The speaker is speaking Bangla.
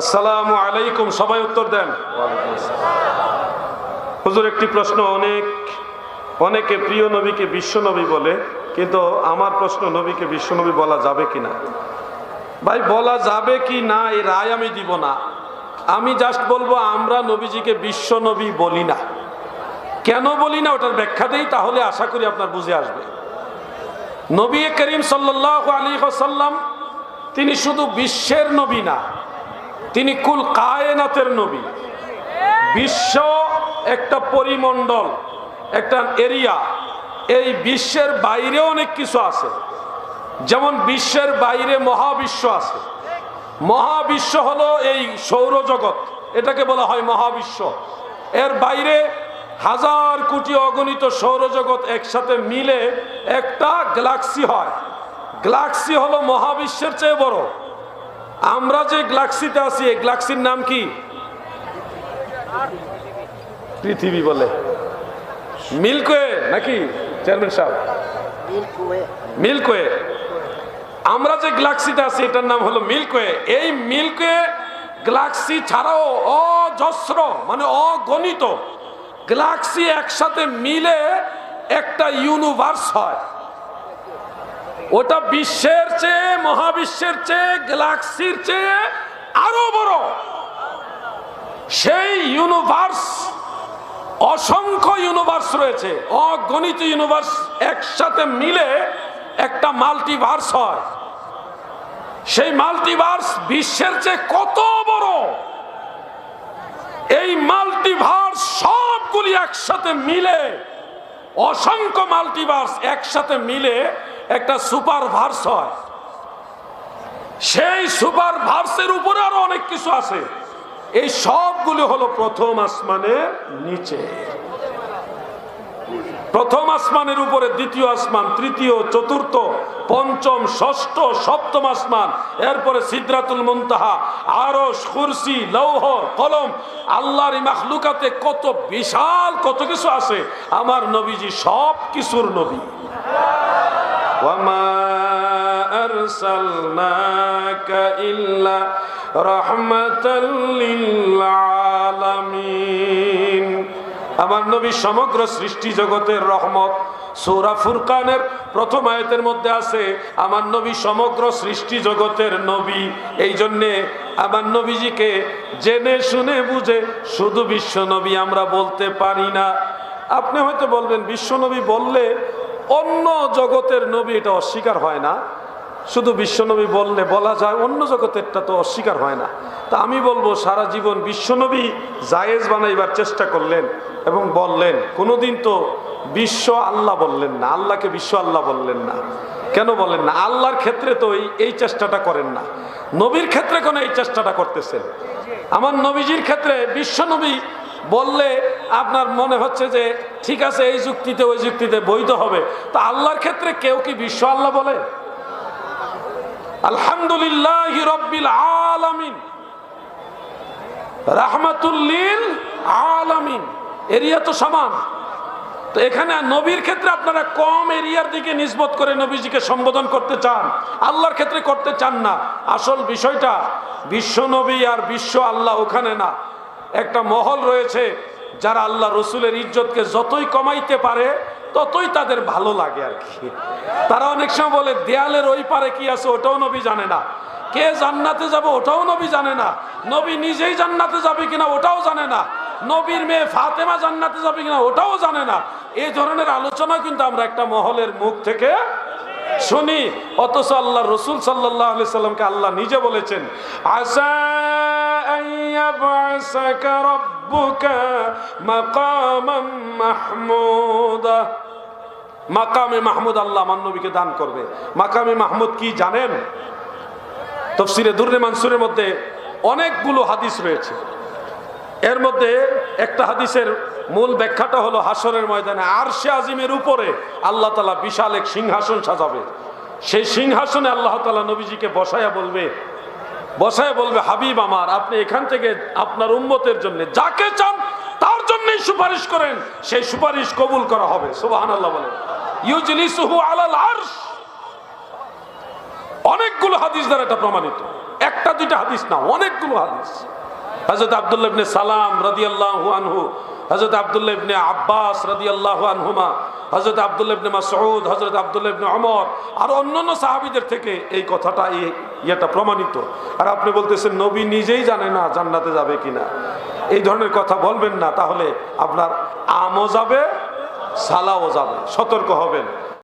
আসসালামু আলাইকুম, সবাই উত্তর দেন। হুজুর, একটি প্রশ্ন অনেক, অনেকে প্রিয় নবীকে বিশ্ব নবী বলে, কিন্তু আমার প্রশ্ন নবীকে বিশ্ব নবী বলা যাবে কি না ভাই, বলা যাবে কি না এই রায় আমি দিব না। আমি জাস্ট বলব, আমরা নবীজিকে বিশ্ব নবী বলি না। কেন বলি না, ওটার ব্যাখ্যা দেই, তাহলে আশা করি আপনার বুঝে আসবে। নবী করিম সাল্লাহ আলী সাল্লাম তিনি শুধু বিশ্বের নবী না তিনি কুল কায়নাতের নবী। বিশ্ব একটা পরিমণ্ডল, একটা এরিয়া। এই বিশ্বের বাইরে অনেক কিছু আছে। যেমন বিশ্বের বাইরে মহাবিশ্ব আছে। মহাবিশ্ব হলো এই সৌরজগৎ, এটাকে বলা হয় মহাবিশ্ব। এর বাইরে হাজার কোটি অগণিত সৌরজগৎ একসাথে মিলে একটা গ্যালাক্সি হয়। গ্যালাক্সি হলো মহাবিশ্বের চেয়ে বড়। আমরা যে গ্যালাক্সিতে আছি এই গ্যালাক্সির নাম কি? পৃথিবী বলে। মিল্কওয়ে নাকি চেয়ারম্যান সাহেব? মিল্কওয়ে। আমরা যে গ্যালাক্সিতে আছি এটার নাম হলো মিল্কওয়ে। এই মিল্কওয়ে গ্যালাক্সি ছাড়াও অজস্র মানে অগণিত গ্যালাক্সি একসাথে মিলে একটা ইউনিভার্স হয়। ওটা বিশ্বের চেয়ে, মহাবিশ্বের চেয়ে, গ্যালাক্সির চেয়ে আরও বড়। সেই ইউনিভার্স অসংখ্য ইউনিভার্স রয়েছে। অগণিত ইউনিভার্স একসাথে মিলে একটা মাল্টিভার্স হয়। সেই মাল্টিভার্স বিশ্বের চেয়ে কত বড়? এই মাল্টিভার্স সবগুলি একসাথে মিলে, অসংখ্য মাল্টিভার্স একসাথে মিলে একটা সুপার ভার্স হয়। সেই সুপার ভার্সের উপরে আরও অনেক কিছু আছে। এই সবগুলো হলো প্রথম আসমানের নিচে। প্রথম আসমানের উপরে দ্বিতীয় আসমান, তৃতীয়, চতুর্থ, পঞ্চম, ষষ্ঠ, সপ্তম আসমান, এরপরে সিদ্রাতুল মুনতাহা আরও কুরসি, লৌহ, কলম। আল্লাহর মাখলুকাতে কত বিশাল কত কিছু আছে। আমার নবীজি সব কিছুর নবী। আমার নবী সমগ্র সৃষ্টি জগতের রহমত সৌরা ফুরকানের প্রথম আয়তের মধ্যে আছে, আমার নবী সমগ্র সৃষ্টি জগতের নবী। এই জন্যে আমার নবীজিকে জেনে শুনে বুঝে শুধু বিশ্ব নবী আমরা বলতে পারি না। আপনি হয়তো বলবেন, বিশ্ব নবী বললে অন্য জগতের নবী এটা অস্বীকার হয় না। শুধু বিশ্বনবী বললে বলা যায়, অন্য জগতেরটা তো অস্বীকার হয় না। তা আমি বলব, সারা জীবন বিশ্বনবী জায়েজ বানাইবার চেষ্টা করলেন এবং বললেন, কোনোদিন তো বিশ্ব আল্লাহ বললেন না, আল্লাহকে বিশ্ব আল্লাহ বললেন না। কেন বলেন না? আল্লাহর ক্ষেত্রে তো এই চেষ্টাটা করেন না। নবীর ক্ষেত্রে কোনো এই চেষ্টাটা করতেছেন? আমার নবীজির ক্ষেত্রে বিশ্বনবী বললে আপনার মনে হচ্ছে যে, ঠিক আছে, এই যুক্তিতে, ওই যুক্তিতে বৈধ হবে। তা আল্লাহর ক্ষেত্রে কেউ কি বিশ্ব আল্লাহ বলে? আলহামদুলিল্লাহ রব্বিল আলামিন। রাহমাতুল্লিল আলামিন। এরিয়া তো সমান। তো এখানে নবীর ক্ষেত্রে আপনারা কম এরিয়ার দিকে নিসবত করে নবীজিকে সম্বোধন করতে চান। আল্লাহর ক্ষেত্রে করতে চান না। আসল বিষয়টা, বিশ্ব নবী আর বিশ্ব আল্লাহ ওখানে না। একটা মহল রয়েছে যারা আল্লাহ রসুলের ইজ্জতকে যতই কমাইতে পারে, ততই তাদের ভালো লাগে আর কি। তারা অনেক সময় বলে, দেয়ালের ওই পারে কি আছে ওটাও নবী জানে না। কে জান্নাতে যাবে ওটাও নবী জানে না। নবী নিজেই জান্নাতে যাবে কিনা ওটাও জানে না। নবীর মেয়ে ফাতেমা জান্নাতে যাবে কিনা ওটাও জানে না। এই ধরনের আলোচনা কিন্তু আমরা একটা মহলের মুখ থেকে শুনি। অথচ আল্লাহ রসুল সাল্লাহ সাল্লামকে আল্লাহ নিজে বলেছেন আসা أن يبعثك ربك مقاما محمودا মাকামে মাহমুদ আল্লাহ আমার নবীকে দান করবে মাকামে মাহমুদ কি জানেন তফসিরে দুর্রে মানসুরের মধ্যে অনেকগুলো হাদিস রয়েছে এর মধ্যে একটা হাদিসের মূল ব্যাখ্যাটা হলো হাসরের ময়দানে আরশে আজিমের উপরে আল্লাহ তালা বিশাল এক সিংহাসন সাজাবে সেই সিংহাসনে আল্লাহ তালা নবীজিকে বসায়া বলবে বসায় বলবে, হাবিব আমার, আপনি এখান থেকে আপনার উম্মতের জন্য যাকে চান, তার জন্যই সুপারিশ করেন। সেই সুপারিশ কবুল করা হবে। সুবাহান আল্লাহ বলেন অনেকগুলো হাদিস দ্বারা এটা প্রমাণিত। একটা দুইটা হাদিস না, অনেকগুলো হাদিস। হজরত আবদুল্লাহ ইবনে সালাম রাদিয়াল্লাহু আনহু হজরত আবদুল্লাহ ইবনে আব্বাস রাদিয়াল্লাহু আনহুমা হজরত আবদুল্লাহ ইবনে মাসউদ হজরত আবদুল্লাহ ইবনে ওমর আর অন্যান্য সাহাবীদের থেকে এই কথাটা, এই ইয়েটা প্রমাণিত। আর আপনি বলতেছেন, নবী নিজেই জানে না জান্নাতে যাবে কিনা। এই ধরনের কথা বলবেন না, তাহলে আপনার আমও যাবে, সালাও যাবে, সতর্ক হবেন।